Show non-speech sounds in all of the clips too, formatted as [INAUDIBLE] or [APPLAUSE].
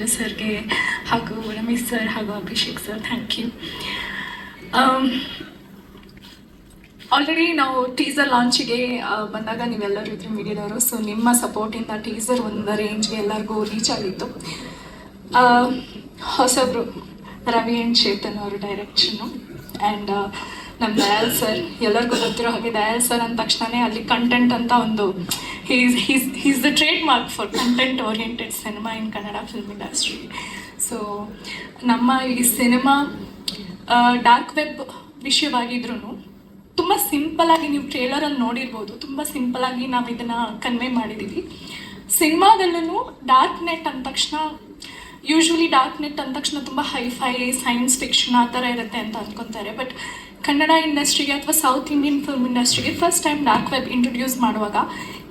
ತೇಜಸ್ ಸರ್ಗೆ ಹಾಗೂ ರಮೇಶ್ ಸರ್ ಹಾಗೂ Abhishek sir thank you already ನಾವು ಟೀಸರ್ ಲಾಂಚಿಗೆ ಬಂದಾಗ ನೀವೆಲ್ಲರೂ ಇದ್ರಿ ಮೀಡಿಯಾದವರು ಸೊ ನಿಮ್ಮ ಸಪೋರ್ಟಿಂದ ಟೀಸರ್ ಒಂದು ರೇಂಜ್ಗೆ ಎಲ್ಲರಿಗೂ ರೀಚ್ ಆಗಿತ್ತು. ಆ, ಹೊಸಬ್ರು ರವಿ ಆ್ಯಂಡ್ ಚೇತನ್ ಅವರು ಡೈರೆಕ್ಷನ್ನು ಆ್ಯಂಡ್ ನಮ್ಮ ದಯಾಲ್ ಸರ್ ಎಲ್ಲರಿಗೂ ಗೊತ್ತಿರೋ ಹಾಗೆ ದಯಾಲ್ ಸರ್ ಅಂದ ತಕ್ಷಣವೇ ಅಲ್ಲಿ ಕಂಟೆಂಟ್ ಅಂತ ಒಂದು he's he's, he's the trademark for content oriented in Kannada film industry so ನಮ್ಮ ಈ ಸಿನಿಮಾ ಡಾರ್ಕ್ ವೆಬ್ ವಿಷಯವಾಗಿದ್ರೂ ತುಂಬ ಸಿಂಪಲಾಗಿ ನೀವು ಟ್ರೇಲರಲ್ಲಿ ನೋಡಿರ್ಬೋದು. ತುಂಬ ಸಿಂಪಲಾಗಿ ನಾವು ಇದನ್ನು ಕನ್ವೆ ಮಾಡಿದ್ದೀವಿ ಸಿನಿಮಾದಲ್ಲೂ ಡಾರ್ಕ್ ನೆಟ್ ಅಂದ ತಕ್ಷಣ ಯೂಶ್ವಲಿ ಡಾರ್ಕ್ ನೆಟ್ ಅಂದ ತಕ್ಷಣ ತುಂಬ ಹೈಫೈ ಸೈನ್ಸ್ ಫಿಕ್ಷನ್ ಆ ಥರ ಇರುತ್ತೆ ಅಂತ ಅಂದ್ಕೊತಾರೆ. ಬಟ್ ಕನ್ನಡ ಇಂಡಸ್ಟ್ರಿಗೆ ಅಥವಾ ಸೌತ್ ಇಂಡಿಯನ್ ಫಿಲ್ಮ್ ಇಂಡಸ್ಟ್ರಿಗೆ first time dark web introduce ಮಾಡುವಾಗ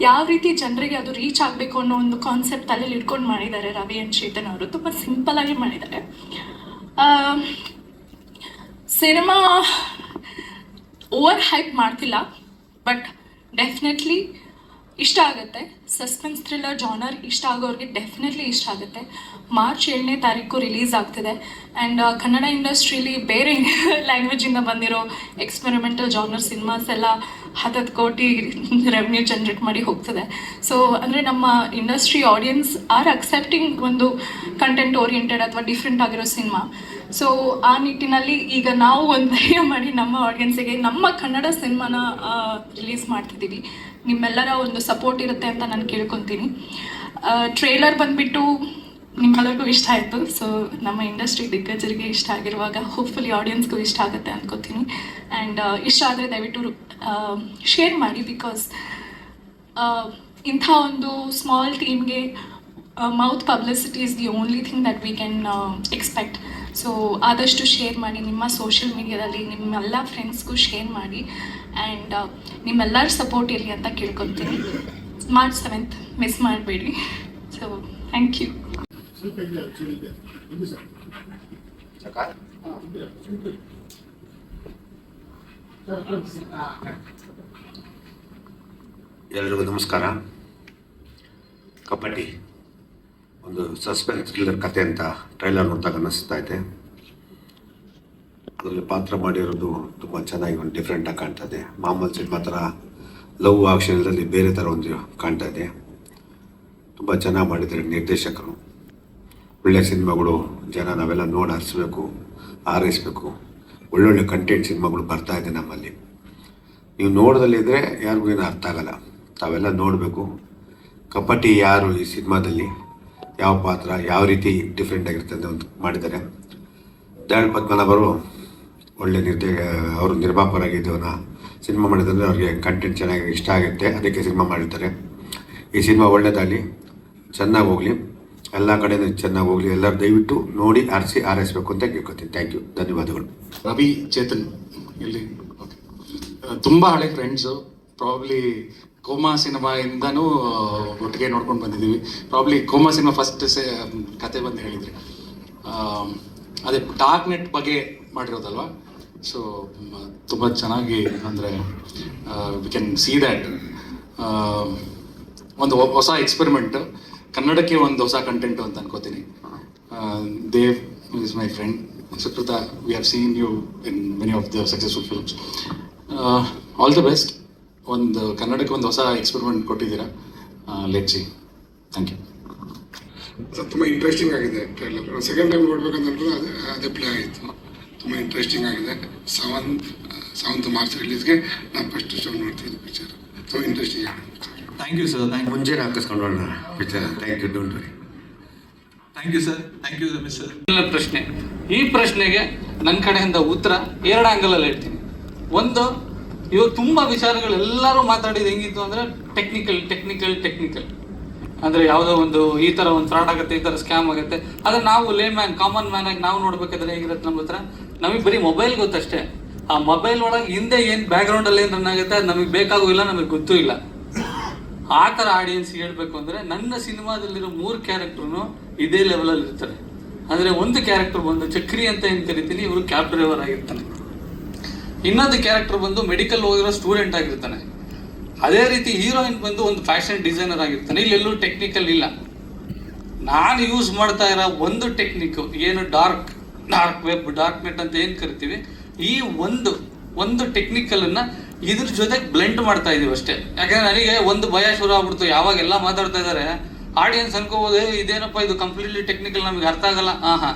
ಯಾವ ರೀತಿ ಜನರಿಗೆ ಅದು ರೀಚ್ ಆಗಬೇಕು ಅನ್ನೋ ಒಂದು ಕಾನ್ಸೆಪ್ಟ್ ತಲೆಯಲ್ಲಿ ಇಟ್ಕೊಂಡು ಮಾಡಿದ್ದಾರೆ ರವಿ ಅಂಡ್ ಚೇತನ್ ಅವರು. ತುಂಬ ಸಿಂಪಲಾಗಿ ಮಾಡಿದ್ದಾರೆ. ಸಿನಿಮಾ ಓವರ್ ಹೈಪ್ ಮಾಡ್ತಿಲ್ಲ ಬಟ್ ಡೆಫಿನೆಟ್ಲಿ ಇಷ್ಟ ಆಗುತ್ತೆ. ಸಸ್ಪೆನ್ಸ್ ಥ್ರಿಲ್ಲರ್ ಜಾನರ್ ಇಷ್ಟ ಆಗೋರಿಗೆ ಡೆಫಿನೆಟ್ಲಿ ಇಷ್ಟ ಆಗುತ್ತೆ. ಮಾರ್ಚ್ ಏಳನೇ ತಾರೀಕು ರಿಲೀಸ್ ಆಗ್ತಿದೆ. ಆ್ಯಂಡ್ ಕನ್ನಡ ಇಂಡಸ್ಟ್ರೀಲಿ ಬೇರೆ [LAUGHS] ಲ್ಯಾಂಗ್ವೇಜಿಂದ ಬಂದಿರೋ ಎಕ್ಸ್ಪೆರಿಮೆಂಟಲ್ ಜಾನರ್ ಸಿನಿಮಾಸ್ ಎಲ್ಲ ಹತ್ತತ್ತು ಕೋಟಿ [LAUGHS] ರೆವೆನ್ಯೂ ಜನ್ರೇಟ್ ಮಾಡಿ ಹೋಗ್ತದೆ. ಸೊ ಅಂದರೆ ನಮ್ಮ ಇಂಡಸ್ಟ್ರಿ ಆಡಿಯನ್ಸ್ ಆರ್ ಅಕ್ಸೆಪ್ಟಿಂಗ್ ಒಂದು ಕಂಟೆಂಟ್ ಓರಿಯೆಂಟೆಡ್ ಅಥವಾ ಡಿಫ್ರೆಂಟ್ ಆಗಿರೋ ಸಿನಿಮಾ ಸೊ ಆ ನಿಟ್ಟಿನಲ್ಲಿ ಈಗ ನಾವು ಒಂದು [LAUGHS] ಧೈರ್ಯ ಮಾಡಿ ನಮ್ಮ ಆಡಿಯನ್ಸಿಗೆ ನಮ್ಮ ಕನ್ನಡ ಸಿನಿಮಾನ ರಿಲೀಸ್ ಮಾಡ್ತಿದ್ದೀವಿ. ನಿಮ್ಮೆಲ್ಲರ ಒಂದು ಸಪೋರ್ಟ್ ಇರುತ್ತೆ ಅಂತ ನಾನು ಕೇಳ್ಕೊತೀನಿ. ಟ್ರೇಲರ್ ಬಂದುಬಿಟ್ಟು ನಿಮ್ಮೆಲ್ಲರಿಗೂ ಇಷ್ಟ ಆಯಿತು. ಸೊ ನಮ್ಮ ಇಂಡಸ್ಟ್ರಿ ದಿಗ್ಗಜರಿಗೆ ಇಷ್ಟ ಆಗಿರುವಾಗ ಹೋಪ್ಫುಲಿ ಆಡಿಯನ್ಸ್ಗೂ ಇಷ್ಟ ಆಗುತ್ತೆ ಅಂದ್ಕೋತೀನಿ ಆ್ಯಂಡ್ ಇಷ್ಟ ಆದರೆ ದಯವಿಟ್ಟು ಶೇರ್ ಮಾಡಿ ಬಿಕಾಸ್ ಇಂಥ ಒಂದು ಸ್ಮಾಲ್ ಟೀಮ್ಗೆ mouth publicity is the only thing that we can expect so ಆದಷ್ಟು ಶೇರ್ ಮಾಡಿ, ನಿಮ್ಮ ಸೋಷಿಯಲ್ ಮೀಡಿಯಾದಲ್ಲಿ ನಿಮ್ಮೆಲ್ಲ ಫ್ರೆಂಡ್ಸ್ಗೂ ಶೇರ್ ಮಾಡಿ. ಆ್ಯಂಡ್ ನಿಮ್ಮೆಲ್ಲರ ಸಪೋರ್ಟ್ ಇರಲಿ ಅಂತ ಕೇಳ್ಕೊತೀನಿ ಮಾರ್ಚ್ ಸೆವೆಂತ್ ಮಿಸ್ ಮಾಡಬೇಡಿ. ಸೊ ಥ್ಯಾಂಕ್ ಯು ಸ್ವಲ್ಪ ಇದೆ ಸರ್ ಎಲ್ರಿಗೂ ನಮಸ್ಕಾರ. ಕಬಡ್ಡಿ ಒಂದು ಸಸ್ಪೆನ್ಸ್ ಥ್ರಿಲ್ಲರ್ ಕತೆ ಅಂತ ಟ್ರೈಲರ್ ನೋಡಿದಾಗ ಅನ್ನಿಸ್ತಾ ಇದೆ. ಅದರಲ್ಲಿ ಪಾತ್ರ ಮಾಡಿರೋದು ತುಂಬ ಚೆನ್ನಾಗಿ ಒಂದು ಡಿಫ್ರೆಂಟಾಗಿ ಕಾಣ್ತಾ ಇದೆ. ಮಾಮೂಲ್ ಸಿನಿಮಾ ಥರ ಲವ್ ಆಕ್ಷನ್ದಲ್ಲಿ ಬೇರೆ ಥರ ಒಂದು ಕಾಣ್ತಾ ಇದೆ. ತುಂಬ ಚೆನ್ನಾಗಿ ಮಾಡಿದ್ದಾರೆ ನಿರ್ದೇಶಕರು. ಒಳ್ಳೆಯ ಸಿನಿಮಾಗಳು ಜನ ನಾವೆಲ್ಲ ನೋಡಿ ಹರಿಸ್ಬೇಕು. ಆರೈಸ್ಬೇಕು ಒಳ್ಳೊಳ್ಳೆ ಕಂಟೆಂಟ್ ಸಿನಿಮಾಗಳು ಬರ್ತಾ ಇದೆ ನಮ್ಮಲ್ಲಿ. ನೀವು ನೋಡೋದಲ್ಲಿದ್ದರೆ ಯಾರಿಗೂ ಏನು ಅರ್ಥ ಆಗಲ್ಲ. ತಾವೆಲ್ಲ ನೋಡಬೇಕು. ಕಪಟಿ ಯಾರು ಈ ಸಿನಿಮಾದಲ್ಲಿ? ಯಾವ ಪಾತ್ರ, ಯಾವ ರೀತಿ ಡಿಫ್ರೆಂಟ್ ಆಗಿರ್ತದೆ ಅಂತ ಮಾಡಿದ್ದಾರೆ. ದಯಾಳ್ ಪದ್ಮನಾಭರು ಒಳ್ಳೆ ನಿರ್ದೇ, ಅವರು ನಿರ್ಮಾಪರಾಗಿದ್ದವನ್ನ ಸಿನಿಮಾ ಮಾಡಿದ್ರೆ ಅವ್ರಿಗೆ ಕಂಟೆಂಟ್ ಚೆನ್ನಾಗಿ ಇಷ್ಟ ಆಗುತ್ತೆ. ಅದಕ್ಕೆ ಸಿನಿಮಾ ಮಾಡಿರ್ತಾರೆ. ಈ ಸಿನಿಮಾ ಒಳ್ಳೆಯದಾಗಲಿ ಚೆನ್ನಾಗಿ ಹೋಗಲಿ. ಎಲ್ಲ ಕಡೆ ಚೆನ್ನಾಗಿ ಹೋಗಲಿ, ಎಲ್ಲರೂ ದಯವಿಟ್ಟು ನೋಡಿ ಆರಿಸಿ ಆರೈಸಬೇಕು ಅಂತ ಕೇಳ್ಕೊತೀನಿ. ಥ್ಯಾಂಕ್ ಯು ಧನ್ಯವಾದಗಳು. ರವಿ, ಚೇತನ್ ಇಲ್ಲಿ ತುಂಬ ಹಳೆ ಫ್ರೆಂಡ್ಸು ಪ್ರಾಬ್ಲಿ ಕೋಮಾ ಸಿನಿಮಾಯಿಂದನೂ ಒಟ್ಟಿಗೆ ನೋಡ್ಕೊಂಡು ಬಂದಿದ್ದೀವಿ. ಪ್ರಾಬ್ಲಿ ಕೋಮಾ ಸಿನಿಮಾ ಫಸ್ಟ್ ಸೆ ಕತೆ ಬಂದು ಹೇಳಿದ್ರಿ. ಅದೇ ಡಾರ್ಕ್ ನೆಟ್ ಬಗ್ಗೆ ಮಾಡಿರೋದಲ್ವಾ? ಸೊ ತುಂಬ ಚೆನ್ನಾಗಿ ಅಂದರೆ ವಿ ಕ್ಯಾನ್ ಸಿ ದ್ಯಾಟ್ ಒಂದು ಹೊಸ ಎಕ್ಸ್ಪೆರಿಮೆಂಟ್ ಕನ್ನಡಕ್ಕೆ ಒಂದು ಹೊಸ ಕಂಟೆಂಟ್ ಅಂತ ಅನ್ಕೋತೀನಿ. Dev is my friend Sukrutha we have seen you in many of the successful films all the best ಒಂದು ಕನ್ನಡಕ್ಕೆ ಒಂದು ಹೊಸ ಎಕ್ಸ್ಪೆರಿಮೆಂಟ್ ಕೊಟ್ಟಿದ್ದೀರಾ? Let see thank you sir ತುಂಬ ಇಂಟ್ರೆಸ್ಟಿಂಗ್ ಆಗಿದೆ ಟ್ರೈಲರ್ ಸೆಕೆಂಡ್ ಟೈಮ್ ನೋಡ್ಬೇಕಂತ ಅನ್ಕೊಂಡು ಅದೇ ಅದೇ ಪ್ಲೇ ಆಯಿತು. ತುಂಬ ಇಂಟ್ರೆಸ್ಟಿಂಗ್ ಆಗಿದೆ. ಸೆವೆಂತ್ ಸೆವೆಂತ್ ಮಾರ್ಚ್ ರಿಲೀಸ್ಗೆ ನಾನು ಫಸ್ಟ್ ಶೋ ನೋಡ್ತೀನಿ ಪಿಕ್ಚರ್ ತುಂಬ ಇಂಟ್ರೆಸ್ಟಿಂಗ್ ಆಗಿದೆ. ಥ್ಯಾಂಕ್ ಯು ಸರ್ ಥ್ಯಾಂಕ್ ಮುಂಜಾನೆ ಹಾಕಿಸ್ಕೊಂಡೋಣ picture thank you don't worry thank you sir thank you Ramesh sir ಇಲ್ಲ ಪ್ರಶ್ನೆ. ಈ ಪ್ರಶ್ನೆಗೆ ನನ್ನ ಕಡೆಯಿಂದ ಉತ್ತರ ಎರಡು ಆಂಗಲಲ್ಲಿ ಹೇಳ್ತೀನಿ. ಒಂದು ಇವಾಗ ತುಂಬ ವಿಚಾರಗಳು ಎಲ್ಲರೂ ಮಾತಾಡಿದ್ದು ಹೆಂಗಿತ್ತು ಅಂದರೆ ಟೆಕ್ನಿಕಲ್ ಟೆಕ್ನಿಕಲ್ ಟೆಕ್ನಿಕಲ್ ಅಂದರೆ ಯಾವುದೋ ಒಂದು ಈ ಥರ ಒಂದು ಫ್ರಾಡ್ ಆಗುತ್ತೆ ಈ ಥರ ಸ್ಕ್ಯಾಮ್ ಆಗುತ್ತೆ. ಆದರೆ ನಾವು ಲೇ ಮ್ಯಾನ್ ಕಾಮನ್ ಮ್ಯಾನ್ ಆಗಿ ನಾವು ನೋಡ್ಬೇಕಾದ್ರೆ ಹೇಗಿರುತ್ತೆ ನಮ್ಮ ಹತ್ರ? ನಮಗೆ ಬರೀ ಮೊಬೈಲ್ ಗೊತ್ತಷ್ಟೇ. ಆ ಮೊಬೈಲ್ ಒಳಗೆ ಹಿಂದೆ ಏನು ಬ್ಯಾಕ್ಗ್ರೌಂಡಲ್ಲಿ ಏನು ರನ್ ಆಗುತ್ತೆ ಅದು ನಮಗೆ ಬೇಕಾಗೂ ಇಲ್ಲ ನಮಗೆ ಗೊತ್ತೂ ಇಲ್ಲ. ಆ ಥರ ಆಡಿಯನ್ಸ್ ಹೇಳಬೇಕು ಅಂದರೆ ನನ್ನ ಸಿನಿಮಾದಲ್ಲಿರೋ ಮೂರು ಕ್ಯಾರೆಕ್ಟ್ರು ಇದೇ ಲೆವೆಲಲ್ಲಿ ಇರ್ತಾರೆ. ಅಂದರೆ ಒಂದು ಕ್ಯಾರೆಕ್ಟರ್ ಬಂದು ಚಕ್ರಿ ಅಂತ ಏನು ಕರಿತೀನಿ, ಇವರು ಕ್ಯಾಬ್ ಡ್ರೈವರ್ ಆಗಿರ್ತಾನೆ. ಇನ್ನೊಂದು ಕ್ಯಾರೆಕ್ಟರ್ ಬಂದು ಮೆಡಿಕಲ್ ಹೋಗಿರೋ ಸ್ಟೂಡೆಂಟ್ ಆಗಿರ್ತಾನೆ. ಅದೇ ರೀತಿ ಹೀರೋಯಿನ್ ಬಂದು ಒಂದು ಫ್ಯಾಷನ್ ಡಿಸೈನರ್ ಆಗಿರ್ತಾನೆ. ಇಲ್ಲೆಲ್ಲೂ ಟೆಕ್ನಿಕಲ್ ಇಲ್ಲ. ನಾನು ಯೂಸ್ ಮಾಡ್ತಾ ಇರೋ ಒಂದು ಟೆಕ್ನಿಕ್ ಏನು dark dark web dark net ಅಂತ ಏನು ಕರಿತೀವಿ? ಈ ಒಂದು ಒಂದು ಟೆಕ್ನಿಕಲನ್ನು ಇದ್ರ ಜೊತೆಗೆ ಬ್ಲೆಂಡ್ ಮಾಡ್ತಾ ಇದೀವಿ ಅಷ್ಟೇ. ಯಾಕಂದ್ರೆ ನನಗೆ ಒಂದು ಭಯ ಶುರು ಆಗ್ಬಿಡ್ತು. ಯಾವಾಗ ಎಲ್ಲ ಮಾತಾಡ್ತಾ ಇದ್ದಾರೆ ಆಡಿಯನ್ಸ್ ಅನ್ಕೋಬೋದು, ಇದೇನಪ್ಪ ಇದು ಕಂಪ್ಲೀಟ್ಲಿ ಟೆಕ್ನಿಕಲ್ ನಮಗೆ ಅರ್ಥ ಆಗಲ್ಲ. ಹಾ ಹಾ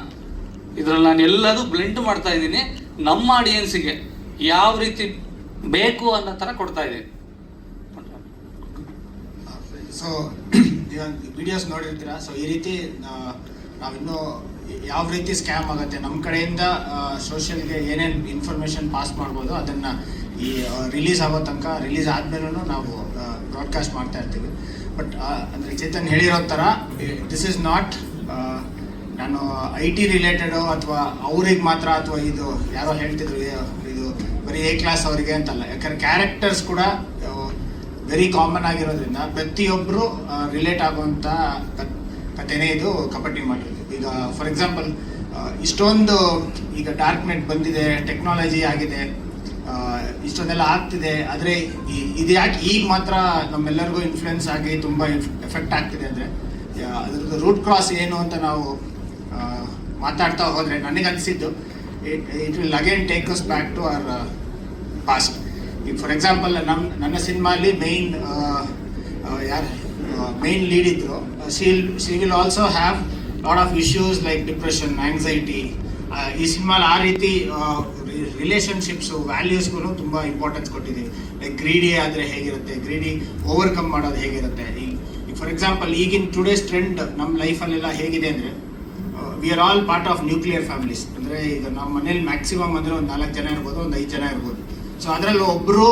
ಇದ್ರಲ್ಲಿ ನಾನು ಎಲ್ಲದೂ ಬ್ಲೆಂಡ್ ಮಾಡ್ತಾ ಇದ್ದೀನಿ. ನಮ್ಮ ಆಡಿಯನ್ಸಿಗೆ ಯಾವ ರೀತಿ ಬೇಕು ಅನ್ನೋ ಥರ ಕೊಡ್ತಾ ಇದ್ದೀನಿ. ಸೊ ವಿಡಿಯೋಸ್ ನೋಡಿರ್ತೀರಾ? ಸೊ ಈ ರೀತಿ ನಾವು ನಾವಿನ್ನೂ ಯಾವ ರೀತಿ ಸ್ಕ್ಯಾಮ್ ಆಗುತ್ತೆ? ನಮ್ಮ ಕಡೆಯಿಂದ ಸೋಷಿಯಲ್ಗೆ ಏನೇನು ಇನ್ಫಾರ್ಮೇಷನ್ ಪಾಸ್ ಮಾಡ್ಬೋದು? ಅದನ್ನು ಈ ರಿಲೀಸ್ ಆಗೋ ತನಕ ರಿಲೀಸ್ ಆದ್ಮೇಲೂ ನಾವು ಬ್ರಾಡ್ಕಾಸ್ಟ್ ಮಾಡ್ತಾ ಇರ್ತೀವಿ. ಬಟ್ ಅಂದರೆ ಚೇತನ್ ಹೇಳಿರೋ ಥರ ದಿಸ್ ಇಸ್ ನಾಟ್ ನಾನು ಐ ಟಿ ರಿಲೇಟೆಡು ಅಥವಾ ಅವ್ರಿಗೆ ಮಾತ್ರ ಅಥವಾ ಇದು ಯಾರೋ ಹೇಳ್ತಿದ್ರು ಇದು- ಬರೀ ಎ ಕ್ಲಾಸ್ ಅವರಿಗೆ ಅಂತಲ್ಲ ಯಾಕಂದ್ರೆ ಕ್ಯಾರೆಕ್ಟರ್ಸ್ ಕೂಡ ವೆರಿ ಕಾಮನ್ ಆಗಿರೋದ್ರಿಂದ ಪ್ರತಿಯೊಬ್ಬರು ರಿಲೇಟ್ ಆಗುವಂಥ ಕಥೆನೇ ಇದು ಕಬಡ್ಡಿ ಮಾಡಿರೋದು. ಈಗ ಫಾರ್ ಎಕ್ಸಾಂಪಲ್ ಇಷ್ಟೊಂದು ಈಗ ಡಾರ್ಕ್ ನೆಟ್ ಬಂದಿದೆ ಟೆಕ್ನಾಲಜಿ ಆಗಿದೆ ಇಷ್ಟೊಂದೆಲ್ಲ ಆಗ್ತಿದೆ. ಆದರೆ ಇದು ಯಾಕೆ ಈಗ ಮಾತ್ರ ನಮ್ಮೆಲ್ಲರಿಗೂ ಇನ್ಫ್ಲುಯೆನ್ಸ್ ಆಗಿ ತುಂಬ ಎಫೆಕ್ಟ್ ಆಗ್ತಿದೆ ಅಂದರೆ ಅದ್ರದ್ದು ರೂಟ್ ಕ್ರಾಸ್ ಏನು ಅಂತ ನಾವು ಮಾತಾಡ್ತಾ ಹೋದರೆ ನನಗೆ ಅನಿಸಿದ್ದು it will again take us back to our past ಈಗ ಫಾರ್ ಎಕ್ಸಾಂಪಲ್ ನಮ್ಮ ನನ್ನ ಸಿನಿಮಾಲಿ ಮೇಯ್ನ್ ಯಾರು ಮೇಯ್ನ್ ಲೀಡ್ ಇದ್ರು she'll she will also have lot of issues like depression anxiety ಈ ಸಿನಿಮಾಲಿ ಆ ರೀತಿ ರಿಲೇಷನ್ಶಿಪ್ಸು ವ್ಯಾಲ್ಯೂಸ್ಗೂ ತುಂಬ ಇಂಪಾರ್ಟೆನ್ಸ್ ಕೊಟ್ಟಿದ್ದೀವಿ ಲೈಕ್ ಗ್ರೀಡಿ ಆದರೆ ಹೇಗಿರುತ್ತೆ? ಗ್ರೀಡಿ ಓವರ್ಕಮ್ ಮಾಡೋದು ಹೇಗಿರುತ್ತೆ? ಈಗ ಫಾರ್ ಎಕ್ಸಾಂಪಲ್ ಈಗಿನ ಟುಡೇಸ್ ಟ್ರೆಂಡ್ ನಮ್ಮ ಲೈಫಲ್ಲೆಲ್ಲ ಹೇಗಿದೆ ಅಂದರೆ we are all part of nuclear families ಅಂದರೆ ಈಗ ನಮ್ಮ ಮನೇಲಿ ಮ್ಯಾಕ್ಸಿಮಮ್ ಅಂದರೆ ಒಂದು ನಾಲ್ಕು ಜನ ಇರ್ಬೋದು, ಒಂದು ಐದು ಜನ ಇರ್ಬೋದು. ಸೊ ಅದರಲ್ಲಿ ಒಬ್ಬರು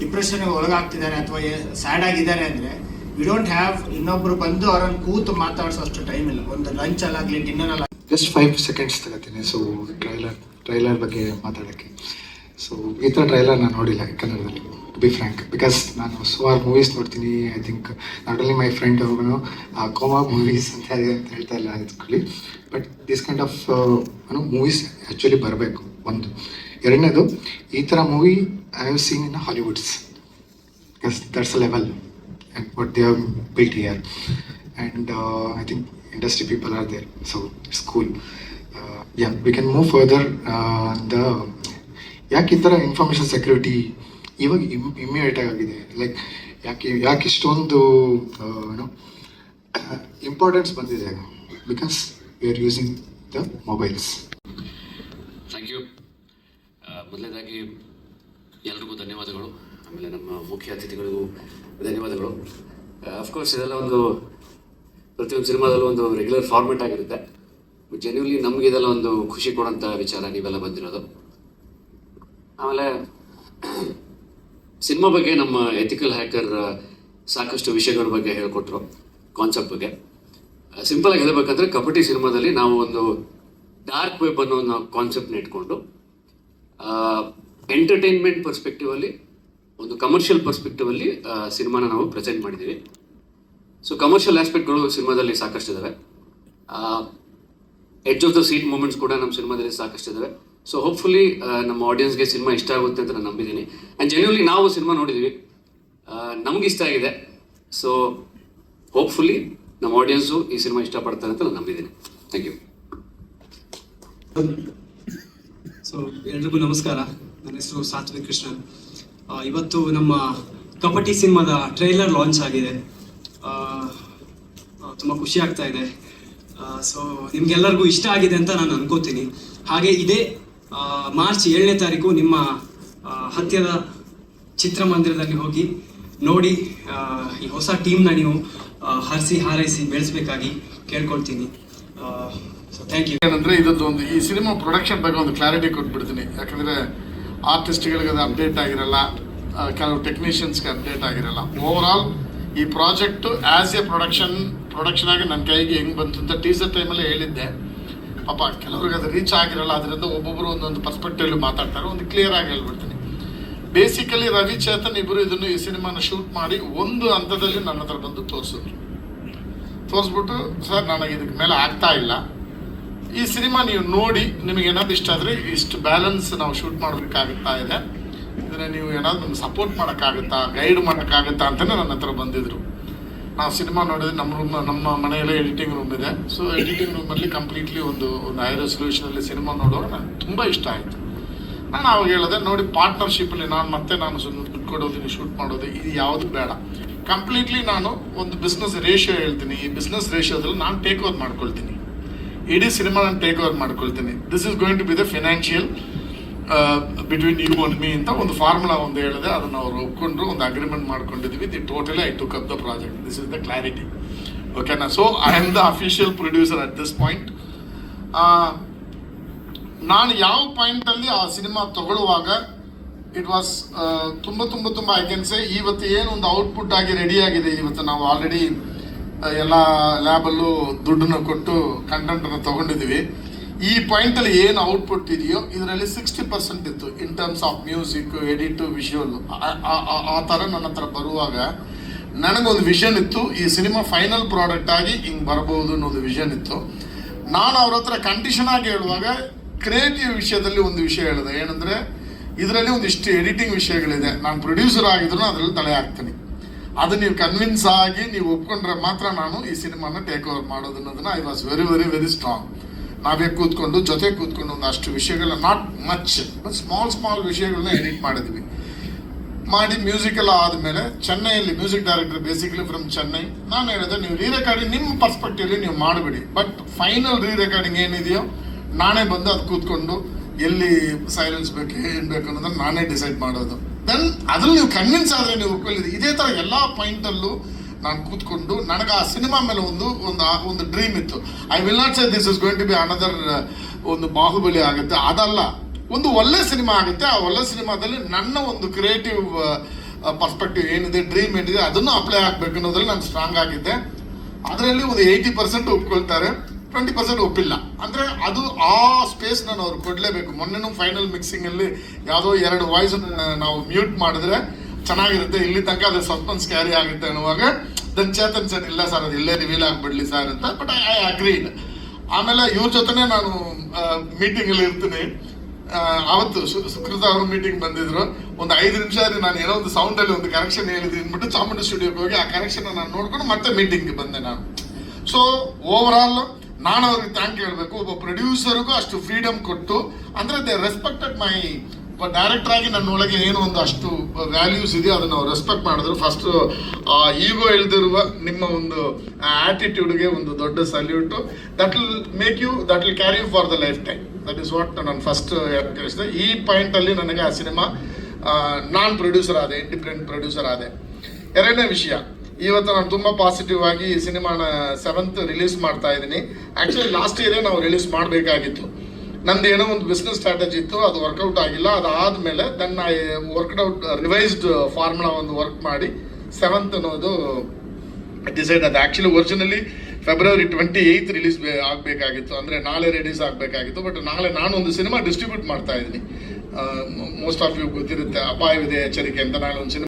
ಡಿಪ್ರೆಷನ್ಗೆ ಒಳಗಾಗ್ತಿದ್ದಾರೆ ಅಥವಾ ಸ್ಯಾಡ್ ಆಗಿದ್ದಾರೆ ಅಂದರೆ ವಿ ಡೋಂಟ್ ಹ್ಯಾವ್ ಇನ್ನೊಬ್ರು ಬಂದು ಅವರನ್ನು ಕೂತು ಮಾತಾಡಿಸೋ ಅಷ್ಟು ಟೈಮ್ ಇಲ್ಲ. ಒಂದು ಲಂಚ್ ಅಲ್ಲಾಗಲಿ ಡಿನ್ನರ್ ಅಲ್ಲ ಜಸ್ಟ್ ಫೈವ್ ಸೆಕೆಂಡ್ಸ್ ತಗೋತೀನಿ. ಸೊ ಟ್ರೈಲರ್ ಟ್ರೈಲರ್ ಬಗ್ಗೆ ಮಾತಾಡೋಕ್ಕೆ. ಸೊ ಈ ಥರ ಟ್ರೈಲರ್ ನಾನು ನೋಡಿಲ್ಲ ಕನ್ನಡದಲ್ಲಿ ಟು ಬಿ ಫ್ರ್ಯಾಂಕ್ ಬಿಕಾಸ್ ನಾನು ಸುಮಾರು ಮೂವೀಸ್ ನೋಡ್ತೀನಿ I think not only my friend ಅವ್ರಿಗೂ ಕೋಮಾ ಮೂವೀಸ್ ಅಂತ ಅಂತ ಹೇಳ್ತಾ ಇಲ್ಲ ಇಟ್ಕೊಳ್ಳಿ ಬಟ್ ದಿಸ್ ಕೈಂಡ್ ಆಫ್ ಏನು ಮೂವೀಸ್ ಆ್ಯಕ್ಚುಲಿ ಬರಬೇಕು, ಒಂದು. ಎರಡನೇದು, ಈ ಥರ movie I have seen in Hollywoods because that's a level and what they have built year and I think industry people are there so school cool. We yeah, move. Uh, the ಯಾಕೆ ಈ ಥರ information security ಇವಾಗ ಇಮ್ immediate ಆಗಿದೆ? Like ಯಾಕೆ ಯಾಕೆ ಇಷ್ಟೊಂದು ಏನೋ ಇಂಪಾರ್ಟೆನ್ಸ್ ಬಂದಿದೆ? Because we are using the mobiles thank you ಮೊದಲನೇದಾಗಿ ಎಲ್ರಿಗೂ ಧನ್ಯವಾದಗಳು. ಆಮೇಲೆ ನಮ್ಮ ಮುಖ್ಯ ಅತಿಥಿಗಳಿಗೂ ಧನ್ಯವಾದಗಳು. ಅಫ್ಕೋರ್ಸ್ ಇದೆಲ್ಲ ಒಂದು ಪ್ರತಿಯೊಂದು ಸಿನಿಮಾದಲ್ಲೂ ಒಂದು ರೆಗ್ಯುಲರ್ ಫಾರ್ಮೆಟ್ ಆಗಿರುತ್ತೆ. ಜೆನ್ಯೂನ್ಲಿ ನಮಗೆ ಇದೆಲ್ಲ ಒಂದು ಖುಷಿ ಕೊಡೋಂಥ ವಿಚಾರ ನೀವೆಲ್ಲ ಬಂದಿರೋದು. ಆಮೇಲೆ ಸಿನಿಮಾ ಬಗ್ಗೆ ನಮ್ಮ ಎಥಿಕಲ್ ಹ್ಯಾಕರ್ ಸಾಕಷ್ಟು ವಿಷಯಗಳ ಬಗ್ಗೆ ಹೇಳ್ಕೊಟ್ರು ಕಾನ್ಸೆಪ್ಟ್ ಬಗ್ಗೆ. ಸಿಂಪಲ್ ಆಗಿ ಹೇಳಬೇಕಂದ್ರೆ ಕಬಡ್ಡಿ ಸಿನಿಮಾದಲ್ಲಿ ನಾವು ಒಂದು ಡಾರ್ಕ್ ವೆಬ್ ಅನ್ನೋ ಒಂದು ಕಾನ್ಸೆಪ್ಟ್ನ ಇಟ್ಕೊಂಡು ಎಂಟರ್ಟೈನ್ಮೆಂಟ್ ಪರ್ಸ್ಪೆಕ್ಟಿವ್ ಅಲ್ಲಿ, ಒಂದು ಕಮರ್ಷಿಯಲ್ ಪರ್ಸ್ಪೆಕ್ಟಿವ್ ಅಲ್ಲಿ ಸಿನಿಮಾನ ನಾವು ಪ್ರೆಸೆಂಟ್ ಮಾಡಿದ್ದೀವಿ. ಸೊ ಕಮರ್ಷಿಯಲ್ ಆಸ್ಪೆಕ್ಟ್ಗಳು ಸಿನಿಮಾದಲ್ಲಿ ಸಾಕಷ್ಟು ಇದಾವೆ edge of the seat moments ಕೂಡ ನಮ್ಮ ಸಿನಿಮಾದಲ್ಲಿ ಸಾಕಷ್ಟು ಇದಾವೆ. ಸೊ ಹೋಪ್ಫುಲಿ ನಮ್ಮ ಆಡಿಯನ್ಸ್ಗೆ ಸಿನಿಮಾ ಇಷ್ಟ ಆಗುತ್ತೆ ಅಂತ ನಾನು ನಂಬಿದ್ದೀನಿ. ಆ್ಯಂಡ್ ಜೆನ್ಯೂನ್ಲಿ ನಾವು ಸಿನಿಮಾ ನೋಡಿದ್ದೀವಿ ನಮ್ಗೆ ಇಷ್ಟ ಆಗಿದೆ. ಸೊ ಹೋಪ್ಫುಲಿ ನಮ್ಮ ಆಡಿಯನ್ಸು ಈ ಸಿನಿಮಾ ಇಷ್ಟಪಡ್ತಾರೆ ಅಂತ ನಾನು ನಂಬಿದ್ದೀನಿ. ಥ್ಯಾಂಕ್ ಯು ಸೊ ಎಲ್ರಿಗೂ ನಮಸ್ಕಾರ. ನನ್ನ ಹೆಸರು ಸಾತ್ವಿಕ್ ಕೃಷ್ಣನ್. ಇವತ್ತು ನಮ್ಮ ಕಬಡ್ಡಿ ಸಿನಿಮಾದ ಟ್ರೈಲರ್ ಲಾಂಚ್ ಆಗಿದೆ. ತುಂಬ ಖುಷಿ ಆಗ್ತಾ ಇದೆ. ಸೊ ನಿಮ್ಗೆಲ್ಲರಿಗೂ ಇಷ್ಟ ಆಗಿದೆ ಅಂತ ನಾನು ಅನ್ಕೋತೀನಿ. ಹಾಗೆ ಇದೇ ಮಾರ್ಚ್ ಏಳನೇ ತಾರೀಕು ನಿಮ್ಮ ಹತ್ತಿರದ ಚಿತ್ರಮಂದಿರದಲ್ಲಿ ಹೋಗಿ ನೋಡಿ ಈ ಹೊಸ ಟೀಮ್ನ ನೀವು ಹರಿಸಿ, ಹಾರೈಸಿ ಬೆಳೆಸಬೇಕಾಗಿ ಕೇಳ್ಕೊಳ್ತೀನಿ. ಸೊ ಥ್ಯಾಂಕ್ ಯು ಏನಂದರೆ ಇದೊಂದು ಒಂದು ಈ ಸಿನಿಮಾ ಪ್ರೊಡಕ್ಷನ್ ಬಗ್ಗೆ ಒಂದು ಕ್ಲಾರಿಟಿ ಕೊಟ್ಬಿಡ್ತೀನಿ. ಯಾಕಂದರೆ ಆರ್ಟಿಸ್ಟ್ಗಳಿಗೆ ಅದು ಅಪ್ಡೇಟ್ ಆಗಿರಲ್ಲ ಕೆಲವು ಟೆಕ್ನಿಷಿಯನ್ಸ್ಗೆ ಅಪ್ಡೇಟ್ ಆಗಿರಲ್ಲ. ಓವರ್ ಈ project as a production production ಆಗಿ ನನ್ನ ಕೈಗೆ ಹೆಂಗ್ ಬಂತು ಅಂತ ಟೀಸರ್ ಟೈಮಲ್ಲಿ ಹೇಳಿದ್ದೆ. ಪಾಪ ಕೆಲವ್ರಿಗೆ ಅದು ರೀಚ್ ಆಗಿರಲ್ಲ ಅದರಿಂದ ಒಬ್ಬೊಬ್ಬರು ಒಂದೊಂದು ಪರ್ಸ್ಪೆಕ್ಟಿವ್ ಮಾತಾಡ್ತಾರೆ. ಒಂದು ಕ್ಲಿಯರ್ ಆಗಿ ಹೇಳ್ಬಿಡ್ತೀನಿ. ಬೇಸಿಕಲಿ ರವಿ ಚೇತನ್ ಇಬ್ಬರು ಇದನ್ನು ಈ ಸಿನಿಮಾನ ಶೂಟ್ ಮಾಡಿ ಒಂದು ಹಂತದಲ್ಲಿ ನನ್ನ ಹತ್ರ ಬಂದು ತೋರಿಸಿದ್ರು. ತೋರಿಸ್ಬಿಟ್ಟು, ಸರ್, ನನಗೆ ಇದಕ್ಕೆ ಮೇಲೆ ಆಗ್ತಾ ಇಲ್ಲ. ಈ ಸಿನಿಮಾ ನೀವು ನೋಡಿ, ನಿಮಗೆ ಏನಾದ್ರು ಇಷ್ಟ ಆದರೆ ಇಷ್ಟು ಬ್ಯಾಲೆನ್ಸ್ ನಾವು ಶೂಟ್ ಮಾಡಬೇಕಾಗುತ್ತಾ ಇದೆ. ಇದನ್ನು ನೀವು ಏನಾದ್ರು ನಮ್ಗೆ ಸಪೋರ್ಟ್ ಮಾಡೋಕ್ಕಾಗುತ್ತಾ ಗೈಡ್ ಮಾಡೋಕ್ಕಾಗುತ್ತಾ ಅಂತಲೇ ನನ್ನ ಹತ್ರ ಬಂದಿದ್ರು. ನಾವು ಸಿನಿಮಾ ನೋಡಿದ್ರೆ ನಮ್ಮ ರೂಮ್ ನಮ್ಮ ಮನೆಯಲ್ಲೇ ಎಡಿಟಿಂಗ್ ರೂಮ್ ಇದೆ. ಸೊ ಎಡಿಟಿಂಗ್ ರೂಮಲ್ಲಿ ಕಂಪ್ಲೀಟ್ಲಿ ಒಂದು ಒಂದು ಹೈ ರೆಸೊಲ್ಯೂಷನಲ್ಲಿ ಸಿನಿಮಾ ನೋಡುವಾಗ ನಂಗೆ ತುಂಬ ಇಷ್ಟ ಆಯಿತು. ನಾನು ಅವಾಗ ಹೇಳಿದೆ, ನೋಡಿ ಪಾರ್ಟ್ನರ್ಶಿಪ್ಪಲ್ಲಿ ನಾನು ಮತ್ತೆ ನಾನು ಸುಮ್ಮನೆ ದುಡ್ಡು ಕೊಡೋದು ಶೂಟ್ ಮಾಡೋದು, ಇದು ಯಾವುದು ಬೇಡ. ಕಂಪ್ಲೀಟ್ಲಿ ನಾನು ಒಂದು ಬಿಸ್ನೆಸ್ ರೇಷಿಯೋ ಹೇಳ್ತೀನಿ. ಈ ಬಿಸ್ನೆಸ್ ರೇಷಿಯೋದಲ್ಲಿ ನಾನು ಟೇಕ್ ಓವರ್ ಮಾಡ್ಕೊಳ್ತೀನಿ. ಇಡೀ ಸಿನಿಮಾ ನಾನು ಟೇಕ್ ಓವರ್ ಮಾಡ್ಕೊಳ್ತೀನಿ. This is going to be the financial between you and me ಅಂತ ಒಂದು ಫಾರ್ಮುಲಾ ಒಂದು ಹೇಳಿದೆ. ಅದನ್ನು ಅವರು ಒಪ್ಕೊಂಡ್ರು, ಒಂದು ಅಗ್ರಿಮೆಂಟ್ ಮಾಡ್ಕೊಂಡಿದ್ವಿ. The totally I took up the project this is the clarity ಓಕೆನಾ so I am the official producer at this point ನಾನು ಯಾವ ಪಾಯಿಂಟಲ್ಲಿ ಆ ಸಿನಿಮಾ ತಗೊಳ್ಳುವಾಗ ಇಟ್ ವಾಸ್ ತುಂಬ ತುಂಬ ತುಂಬ ಐ ಕ್ಯಾನ್ ಸೇ ಇವತ್ತು ಏನು ಒಂದು ಔಟ್ಪುಟ್ ಆಗಿ ರೆಡಿ ಆಗಿದೆ. ಇವತ್ತು ನಾವು ಆಲ್ರೆಡಿ ಎಲ್ಲ ಲ್ಯಾಬಲ್ಲೂ ದುಡ್ಡನ್ನು ಕೊಟ್ಟು ಕಂಟೆಂಟನ್ನು ತಗೊಂಡಿದ್ದೀವಿ ಈ ಪಾಯಿಂಟಲ್ಲಿ ಏನು ಔಟ್ಪುಟ್ ಇದೆಯೋ, ಇದರಲ್ಲಿ ಸಿಕ್ಸ್ಟಿ ಪರ್ಸೆಂಟ್ ಇತ್ತು in terms of music edit visual ಆ ಥರ ನನ್ನ ಹತ್ರ ಬರುವಾಗ ನನಗೊಂದು ವಿಷನ್ ಇತ್ತು, ಈ ಸಿನಿಮಾ ಫೈನಲ್ ಪ್ರಾಡಕ್ಟ್ ಆಗಿ ಹಿಂಗೆ ಬರ್ಬೋದು ಅನ್ನೋದು ವಿಷನ್ ಇತ್ತು. ನಾನು ಅವ್ರ ಹತ್ರ ಕಂಡೀಷನ್ ಆಗಿ ಹೇಳುವಾಗ ಕ್ರಿಯೇಟಿವ್ ವಿಷಯದಲ್ಲಿ ಒಂದು ವಿಷಯ ಹೇಳಿದೆ. ಏನಂದರೆ, ಇದರಲ್ಲಿ ಒಂದಿಷ್ಟು ಎಡಿಟಿಂಗ್ ವಿಷಯಗಳಿದೆ. ನಾನು ಪ್ರೊಡ್ಯೂಸರ್ ಆಗಿದ್ರು ಅದರಲ್ಲಿ ತಲೆ ಹಾಕ್ತೀನಿ. ಅದು ನೀವು ಕನ್ವಿನ್ಸ್ ಆಗಿ ನೀವು ಒಪ್ಕೊಂಡ್ರೆ ಮಾತ್ರ ನಾನು ಈ ಸಿನಿಮಾನ ಟೇಕ್ ಓವರ್ ಮಾಡೋದು ಅನ್ನೋದನ್ನ I was very very very strong ನಾವೇ ಕೂತ್ಕೊಂಡು, ಜೊತೆ ಕೂತ್ಕೊಂಡು ಒಂದಷ್ಟು ವಿಷಯಗಳ not much but small small ವಿಷಯಗಳನ್ನ ಎಡಿಟ್ ಮಾಡಿದ್ವಿ. ಮಾಡಿ ಮ್ಯೂಸಿಕ್ ಎಲ್ಲ ಆದಮೇಲೆ ಚೆನ್ನೈಯಲ್ಲಿ music director basically from Chennai ನಾನು ಹೇಳಿದೆ, ನೀವು ರೀ ರೆಕಾರ್ಡಿಂಗ್ ನಿಮ್ಮ ಪರ್ಸ್ಪೆಕ್ಟಿವ್ಲಿ ನೀವು ಮಾಡಬೇಡಿ. ಬಟ್ ಫೈನಲ್ ರೀ ರೆಕಾರ್ಡಿಂಗ್ ಏನಿದೆಯೋ, ನಾನೇ ಬಂದು ಅದು ಕೂತ್ಕೊಂಡು ಎಲ್ಲಿ ಸೈಲೆನ್ಸ್ ಬೇಕು, ಏನು ಬೇಕು ಅನ್ನೋದನ್ನ ನಾನೇ ಡಿಸೈಡ್ ಮಾಡೋದು. ದೆನ್ ಅದ್ರಲ್ಲಿ ನೀವು ಕನ್ವಿನ್ಸ್ ಆದರೆ ನೀವು ಇದೆ ಇದೇ ಥರ ಎಲ್ಲ ಪಾಯಿಂಟಲ್ಲೂ ನಾನು ಕೂತ್ಕೊಂಡು ನನಗೆ ಆ ಸಿನಿಮಾ ಮೇಲೆ ಒಂದು ಒಂದು ಒಂದು ಡ್ರೀಮ್ ಇತ್ತು. I will not say this is going to be another ಒಂದು ಬಾಹುಬಲಿ ಆಗುತ್ತೆ. ಅದಲ್ಲ. ಒಂದು ಒಳ್ಳೆ ಸಿನಿಮಾ ಆಗುತ್ತೆ. ಆ ಒಳ್ಳೆ ಸಿನಿಮಾದಲ್ಲಿ ನನ್ನ ಒಂದು ಕ್ರಿಯೇಟಿವ್ ಪರ್ಸ್ಪೆಕ್ಟಿವ್ ಏನಿದೆ ಡ್ರೀಮ್ ಏನಿದೆ, ಅದನ್ನು ಅಪ್ಲೈ ಆಗಬೇಕು ಅನ್ನೋದ್ರಲ್ಲಿ ನಾನು ಸ್ಟ್ರಾಂಗ್ ಆಗಿದ್ದೆ. ಅದರಲ್ಲಿ ಒಂದು ಏಯ್ಟಿ ಪರ್ಸೆಂಟ್ ಒಪ್ಕೊಳ್ತಾರೆ. ಟ್ವೆಂಟಿ ಪರ್ಸೆಂಟ್ ಒಪ್ಪಿಲ್ಲ. ಅಂದರೆ ಅದು ಆ ಸ್ಪೇಸ್ ನಾನು ಅವ್ರು ಕೊಡಲೇಬೇಕು. ಮೊನ್ನೆನೂ ಫೈನಲ್ ಮಿಕ್ಸಿಂಗಲ್ಲಿ ಯಾವುದೋ ಎರಡು ವಾಯ್ಸ್ ನಾವು ಮ್ಯೂಟ್ ಮಾಡಿದ್ರೆ ಚೆನ್ನಾಗಿರುತ್ತೆ. ಇಲ್ಲಿ ತನಕ ಅದು ಸಸ್ಪೆನ್ಸ್ ಕ್ಯಾರಿ ಆಗುತ್ತೆ ಅನ್ನುವಾಗ ದನ್ ಚೇತನ್ ಸರ್ ಇಲ್ಲ ಸರ್, ಅದು ಇಲ್ಲೇ ರಿವೀಲ್ ಆಗಿಬಿಡ್ಲಿ ಸರ್ ಅಂತ ಬಟ್ ಐ ಅಗ್ರೀಡ್ ಆಮೇಲೆ ಇವ್ರ ಜೊತೆನೇ ನಾನು ಮೀಟಿಂಗಲ್ಲಿ ಇರ್ತೀನಿ. ಅವತ್ತು ಸುಕೃತ ಅವರು ಮೀಟಿಂಗ್ ಬಂದಿದ್ರು. ಒಂದು ಐದು ನಿಮಿಷ ನಾನು ಏನೋ ಒಂದು ಸೌಂಡಲ್ಲಿ ಒಂದು ಕರೆಕ್ಷನ್ ಹೇಳಿದ್ವಿ ಅಂದ್ಬಿಟ್ಟು ಚಾಮುಂಡಿ ಸ್ಟುಡಿಯೋಗೆ ಹೋಗಿ ಆ ಕರೆಕ್ಷನ್ ನಾನು ನೋಡ್ಕೊಂಡು ಮತ್ತೆ ಮೀಟಿಂಗ್ಗೆ ಬಂದೆ ನಾನು. ಸೊ ಓವರ್ ಆಲ್ ನಾನು ಅವ್ರಿಗೆ ಥ್ಯಾಂಕ್ ಹೇಳ್ಬೇಕು. ಒಬ್ಬ ಪ್ರೊಡ್ಯೂಸರ್ಗೂ ಅಷ್ಟು ಫ್ರೀಡಮ್ ಕೊಟ್ಟು, ಅಂದರೆ ದೇ ರೆಸ್ಪೆಕ್ಟೆಡ್ ಮೈ ಡೈರೆಕ್ಟರ್ ಆಗಿ ನನ್ನೊಳಗೆ ಏನು ಒಂದು ಅಷ್ಟು ವ್ಯಾಲ್ಯೂಸ್ ಇದೆಯೋ ಅದನ್ನು ಅವ್ರು ರೆಸ್ಪೆಕ್ಟ್ ಮಾಡಿದ್ರು. ಫಸ್ಟ್ ಈಗೋ ಇಳಿದಿರುವ ನಿಮ್ಮ ಒಂದು ಆಟಿಟ್ಯೂಡ್ಗೆ ಒಂದು ದೊಡ್ಡ salute that will make you that will carry you for the lifetime that is what ನಾನು ಫಸ್ಟ್ ಕೇಳಿಸಿದೆ. ಈ ಪಾಯಿಂಟಲ್ಲಿ ನನಗೆ ಆ ಸಿನಿಮಾ ನಾನ್ ಪ್ರೊಡ್ಯೂಸರ್ ಆದೆ ಇಂಡಿಪೆಂಡೆಂಟ್ ಪ್ರೊಡ್ಯೂಸರ್ ಆದೆ. ಎರಡನೇ ವಿಷಯ, ಇವತ್ತು ನಾನು ತುಂಬ ಪಾಸಿಟಿವ್ ಆಗಿ ಈ ಸಿನಿಮಾನ ಸೆವೆಂತ್ ರಿಲೀಸ್ ಮಾಡ್ತಾ ಇದ್ದೀನಿ. ಆ್ಯಕ್ಚುಲಿ ಲಾಸ್ಟ್ ಇಯರೇ ನಾವು ರಿಲೀಸ್ ಮಾಡಬೇಕಾಗಿತ್ತು. ನಂದು ಏನೋ ಒಂದು ಬಿಸ್ನೆಸ್ ಸ್ಟ್ರಾಟಜಿ ಇತ್ತು, ಅದು ವರ್ಕೌಟ್ ಆಗಿಲ್ಲ. ಅದಾದಮೇಲೆ then I worked out revised formula ಒಂದು ವರ್ಕ್ ಮಾಡಿ ಸೆವೆಂತ್ ಅನ್ನೋದು ಡಿಸೈಡ್ ಅದು actually originally February twenty eighth release ಆಗಬೇಕಾಗಿತ್ತು. ಅಂದರೆ ನಾಳೆ ರಿಲೀಸ್ ಆಗಬೇಕಾಗಿತ್ತು. ಬಟ್ ನಾಳೆ ನಾನು ಒಂದು ಸಿನಿಮಾ ಡಿಸ್ಟ್ರಿಬ್ಯೂಟ್ ಮಾಡ್ತಾ ಇದ್ದೀನಿ. ಮೋಸ್ಟ್ ಆಫ್ ಯು ಗೊತ್ತಿರುತ್ತೆ, ಅಪಾಯವಿದೆ ಎಚ್ಚರಿಕೆ ಅಂತ ನಾನು ಒಂದು ಸಿನಿಮಾ